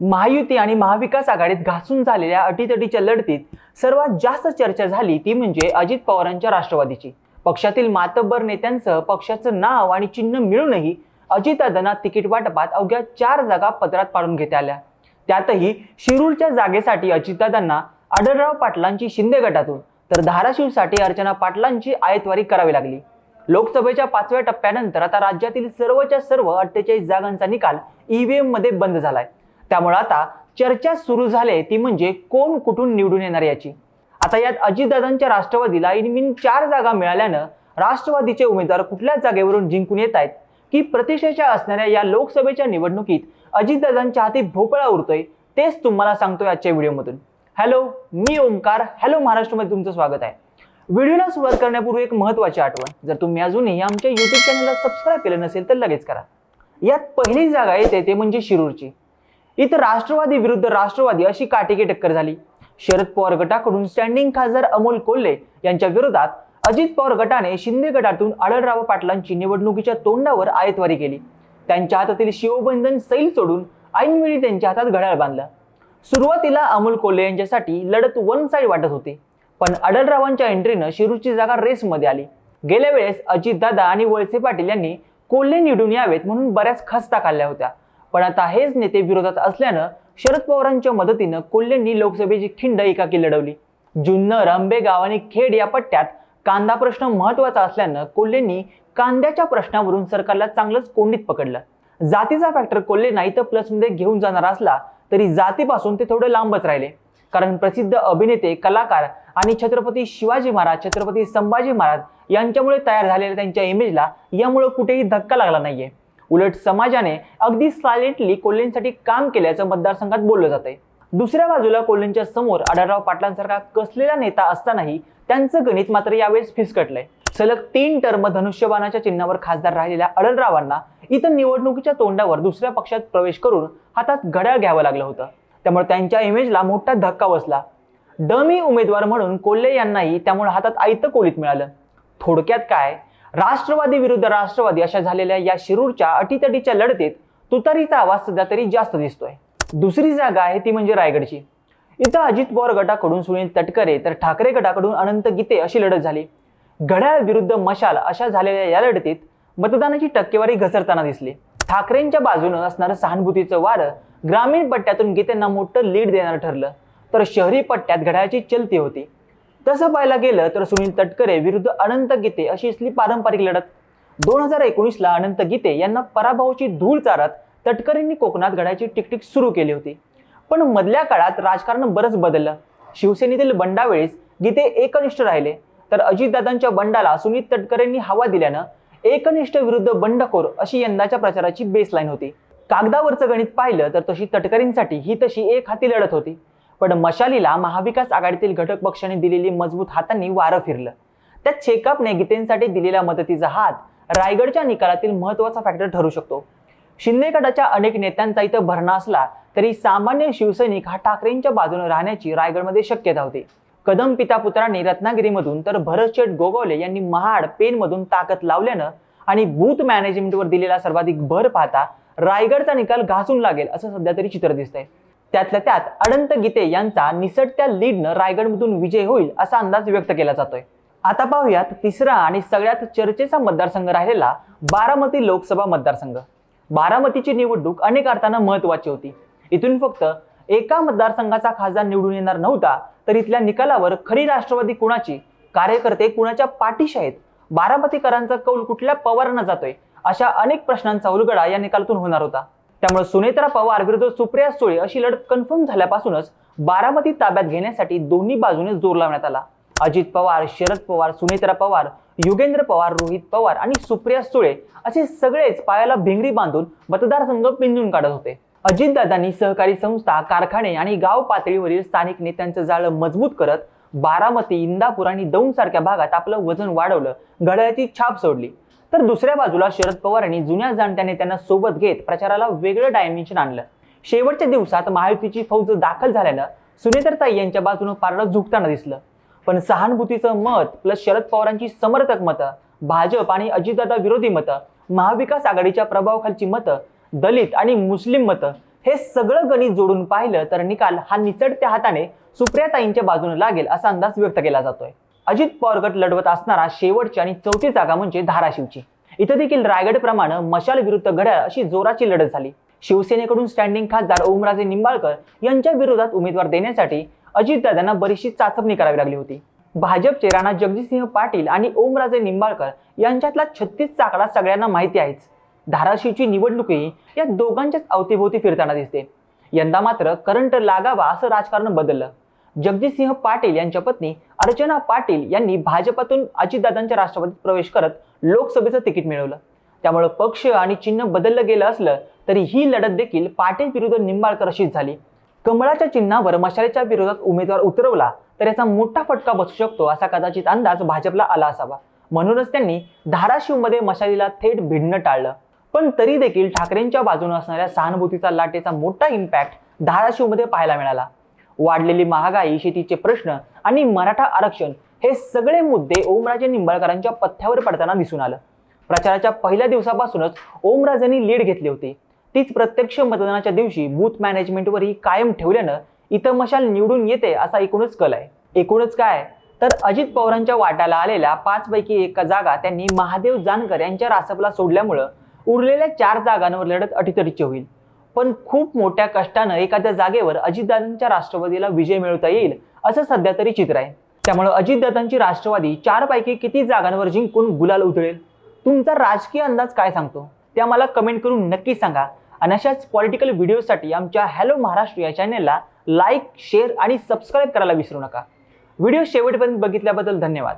महायुती आणि महाविकास आघाडीत घासून झालेल्या अटीतटीच्या लढतीत सर्वात जास्त चर्चा झाली ती म्हणजे अजित पवारांच्या राष्ट्रवादीची. पक्षातील मातब्बर नेत्यांसह पक्षाचं नाव आणि चिन्ह मिळूनही अजितदादांना तिकीट वाटपात अवघ्या चार जागा पदरात पाडून घेता आल्या. त्यातही शिरूरच्या जागेसाठी अजितदादांना आढळराव पाटलांची शिंदे गटातून तर धाराशिवसाठी अर्चना पाटलांची आयतवारी करावी लागली. लोकसभेच्या पाचव्या टप्प्यानंतर आता राज्यातील सर्वच्या सर्व अठ्ठेचाळीस जागांचा निकाल ईव्हीएममध्ये बंद झालाय. त्यामुळे आता चर्चा सुरू झाली ती म्हणजे कोण कुठून निवडून येणार याची. आता यात अजितदादांच्या राष्ट्रवादीला इनमिन चार जागा मिळाल्यानं राष्ट्रवादीचे उमेदवार कुठल्या जागेवरून जिंकून येत आहेत की प्रतिष्ठेच्या असणाऱ्या या लोकसभेच्या निवडणुकीत अजितदादांच्या हाती भोपळा उरतोय तेच तुम्हाला सांगतोय आजच्या व्हिडिओमधून. हॅलो मी ओमकार हॅलो महाराष्ट्रमध्ये तुमचं स्वागत आहे. व्हिडिओला सुरुवात करण्यापूर्वी एक महत्त्वाची आठवण जर तुम्ही अजूनही आमच्या युट्यूब चॅनलला सबस्क्राईब केलं नसेल तर लगेच करा. यात पहिली जागा येते ते म्हणजे शिरूरची. इथं राष्ट्रवादी विरुद्ध राष्ट्रवादी अशी काटेकी टक्कर झाली. शरद पवार गटाकडून स्टँडिंग खासदार अमोल कोल्हे यांच्या विरोधात अजित पवार गटाने शिंदे गटातून आढळराव पाटलांची निवडणुकीच्या तोंडावर आयतवारी केली. त्यांच्या हातातील शिवबंधन सैल सोडून ऐनवेळी त्यांच्या हातात घड्याळ बांधलं. सुरुवातीला अमोल कोल्हे यांच्यासाठी लढत वन साईड वाटत होती पण अडलरावांच्या एंट्रीनं शिरूरची जागा रेसमध्ये आली. गेल्या वेळेस अजितदादा आणि वळसे पाटील यांनी कोल्हे निवडून यावेत म्हणून बऱ्याच खस्ता काढल्या होत्या. पण आता हेच नेते विरोधात असल्यानं शरद पवारांच्या मदतीनं कोल्हेंनी लोकसभेची खिंड एकाकी लढवली. जुन्नर आंबेगाव आणि खेड या पट्ट्यात कांदा प्रश्न महत्त्वाचा असल्यानं कोल्हेंनी कांद्याच्या प्रश्नावरून सरकारला चांगलंच कोंडीत पकडलं. जातीचा फॅक्टर कोल्हे नाही तर प्लसमध्ये घेऊन जाणार असला तरी जातीपासून ते थोडे लांबच राहिले. कारण प्रसिद्ध अभिनेते कलाकार आणि छत्रपती शिवाजी महाराज छत्रपती संभाजी महाराज यांच्यामुळे तयार झालेल्या त्यांच्या इमेजला यामुळे कुठेही धक्का लागला नाहीये. उलट समाजाने अगदी सायलेंटली कोल्हेंसाठी काम केल्याचं मतदारसंघात बोललं जातंय. दुसऱ्या बाजूला कोल्हेंच्या समोर आढळराव पाटलांसारखा कसलेला नेता असतानाही त्यांचं गणित मात्र यावेळेस फिसकटलंय. सलग तीन टर्म धनुष्यबाणाच्या चिन्हावर खासदार राहिलेल्या अडलरावांना इथं निवडणुकीच्या तोंडावर दुसऱ्या पक्षात प्रवेश करून हातात घड्याळ घ्यावं लागलं होतं. त्यामुळे त्यांच्या इमेजला मोठा धक्का बसला. डमी उमेदवार म्हणून कोल्हे यांनाही त्यामुळे हातात आयतं कोलीत मिळालं. थोडक्यात काय? राष्ट्रवादी विरुद्ध राष्ट्रवादी अशा झालेल्या या शिरूरच्या अटीतटीच्या लढतीत तुतारीचा आवाज सध्या तरी जास्त दिसतोय. दुसरी जागा आहे ती म्हणजे रायगडची. इथं अजित पवार गटाकडून सुनील तटकरे तर ठाकरे गटाकडून अनंत गीते अशी लढत झाली. घड्याळ विरुद्ध मशाल अशा झालेल्या या लढतीत मतदानाची टक्केवारी घसरताना दिसली. ठाकरेंच्या बाजूनं असणारं सहानुभूतीचं वारं ग्रामीण पट्ट्यातून गीतेंना मोठं लीड देणारं ठरलं. तर शहरी पट्ट्यात घड्याळाची चलती होती. तसं पाहायला गेलं तर सुनील तटकरे विरुद्ध अनंत गीते अशी असली पारंपरिक लढत. दोन हजार एकोणीसला अनंत गीते यांना पराभवाची धूळ चारत तटकरेंनी कोकणात घडायची टिकटिक सुरू केली होती. पण मधल्या काळात राजकारण बरंच बदललं. शिवसेनेतील बंडावेळीस गीते एकनिष्ठ राहिले. तर अजितदादांच्या बंडाला सुनील तटकरेंनी हवा दिल्यानं एकनिष्ठ विरुद्ध बंडखोर अशी यंदाच्या प्रचाराची बेसलाईन होती. कागदावरचं गणित पाहिलं तर तशी तटकरींसाठी ही तशी एक हाती लढत होती. पण मशालीला महाविकास आघाडीतील घटक पक्षाने दिलेली मजबूत हातांनी वारं फिरलं. त्यात शेकापने गीतेंसाठी दिलेल्या मदतीचा हात रायगडच्या निकालातील महत्त्वाचा फॅक्टर ठरू शकतो. शिंदे गटाच्या अनेक नेत्यांचा इथं भरणा असला तरी सामान्य शिवसैनिक हा ठाकरेंच्या बाजूने राहण्याची रायगडमध्ये शक्यता होती. कदम पिता पुत्रांनी रत्नागिरीमधून तर भरतशेठ गोगावले यांनी महाड पेनमधून ताकद लावल्यानं आणि बूथ मॅनेजमेंटवर दिलेला सर्वाधिक भर पाहता रायगडचा निकाल घासून लागेल असं सध्या तरी चित्र दिसतंय. त्यातल्या त्यात अनंत गीते यांचा निसटत्या लीडनं रायगडमधून विजय होईल असा अंदाज व्यक्त केला जातोय. आता पाहूयात तिसरा आणि सगळ्यात चर्चेचा मतदारसंघ राहिलेला बारामती लोकसभा मतदारसंघ. बारामतीची निवडणूक अनेक अर्थानं महत्वाची होती. इथून फक्त एका मतदारसंघाचा खासदार निवडून येणार नव्हता तर इथल्या निकालावर खरी राष्ट्रवादी कुणाची? कार्यकर्ते कुणाच्या पाठीशी आहेत? बारामतीकरांचा कौल कुठल्या पवारांना जातोय? अशा अनेक प्रश्नांचा उलगडा या निकालातून होणार होता. त्यामुळे सुनेत्रा पवार विरुद्ध सुप्रिया सुळे अशी लढत कन्फर्म झाल्यापासूनच बारामती ताब्यात घेण्यासाठी दोन्ही बाजूने जोर लावण्यात आला. अजित पवार शरद पवार सुनेत्रा पवार युगेंद्र पवार रोहित पवार आणि सुप्रिया सुळे असे सगळेच पायाला भिंगरी बांधून मतदारसंघ पिंजून काढत होते. अजितदादांनी सहकारी संस्था कारखाने आणि गाव पातळीवरील स्थानिक नेत्यांचं जाळं मजबूत करत बारामती इंदापूर आणि दौंड सारख्या भागात आपलं वजन वाढवलं. घड्याळाची छाप सोडली. तर दुसऱ्या बाजूला शरद पवार यांनी जुन्या जाणत्या नेत्यांना सोबत घेत प्रचाराला वेगळं डायमेन्शन आणलं. शेवटच्या दिवसात महायुतीची फौज दाखल झाल्यानं सुनेत्रताई यांच्या बाजूनं पारडं झुकताना दिसलं. पण सहानुभूतीचं मत प्लस शरद पवारांची समर्थक मतं भाजप आणि अजितदादा विरोधी मतं महाविकास आघाडीच्या प्रभावाखालची मतं दलित आणि मुस्लिम मतं हे सगळं गणित जोडून पाहिलं तर निकाल हा निचडत्या हाताने सुप्रियाताईंच्या बाजूने लागेल असा अंदाज व्यक्त केला जातोय. अजित पवार गट लढवत असणारा शेवटची आणि चौथी जागा म्हणजे धाराशिवची. इथं देखील रायगडप्रमाणे मशाल विरुद्ध घड्याळ अशी जोराची लढत झाली. शिवसेनेकडून स्टँडिंग खासदार ओमराजे निंबाळकर यांच्या विरोधात उमेदवार देण्यासाठी अजितदादांना बरीचशी चाचपणी करावी लागली होती. भाजपचे राणा जगजितसिंह पाटील आणि ओमराजे निंबाळकर यांच्यातला छत्तीस आकडा सगळ्यांना माहिती आहेच. धाराशिवची निवडणूकही या दोघांच्याच अवतीभोवती फिरताना दिसते. यंदा मात्र करंट लागावा असं राजकारण बदललं. जगजितसिंह पाटील यांच्या पत्नी अर्चना पाटील यांनी भाजपातून अजितदादांच्या राष्ट्रवादीत प्रवेश करत लोकसभेचं तिकीट मिळवलं. त्यामुळे पक्ष आणि चिन्ह बदललं गेलं असलं तरी ही लढत देखील पाटील विरुद्ध निंबाळकर अशीच झाली. कमळाच्या चिन्हावर मशालेच्या विरोधात उमेदवार उतरवला तर याचा मोठा फटका बसू शकतो असा कदाचित अंदाज भाजपला आला असावा. म्हणूनच त्यांनी धाराशिवमध्ये मशालीला थेट भिडणं टाळलं. पण तरी देखील ठाकरेंच्या बाजूने असणाऱ्या सहानुभूतीचा लाटेचा मोठा इम्पॅक्ट धाराशिवमध्ये पाहायला मिळाला. वाढलेली महागाई शेतीचे प्रश्न आणि मराठा आरक्षण हे सगळे मुद्दे ओमराजे निंबाळकरांच्या पथ्यावर पडताना दिसून आलं. प्रचाराच्या पहिल्या दिवसापासूनच ओमराजेंनी लीड घेतली होती. तीच प्रत्यक्ष मतदानाच्या दिवशी बूथ मॅनेजमेंटवरही कायम ठेवल्यानं इथं मशाल निवडून येते असा एकूणच कल आहे. एकूणच काय? तर अजित पवारांच्या वाट्याला आलेल्या पाचपैकी एका जागा त्यांनी महादेव जानकर यांच्या रासपला सोडल्यामुळं उरलेल्या चार जागांवर लढत अटीतटीची होईल. पण खूप मोठ्या कष्टानं एखाद्या जागेवर अजितदादांच्या राष्ट्रवादीला विजय मिळवता येईल असं सध्या तरी चित्र आहे. त्यामुळे अजितदादांची राष्ट्रवादी चार पैकी किती जागांवर जिंकून गुलाल उधळेल? तुमचा राजकीय अंदाज काय सांगतो? त्या मला कमेंट करून नक्की सांगा. आणि अशाच पॉलिटिकल व्हिडिओसाठी आमच्या हॅलो महाराष्ट्र या चॅनेलला लाईक शेअर आणि सबस्क्राईब करायला विसरू नका. व्हिडिओ शेवटपर्यंत बघितल्याबद्दल धन्यवाद.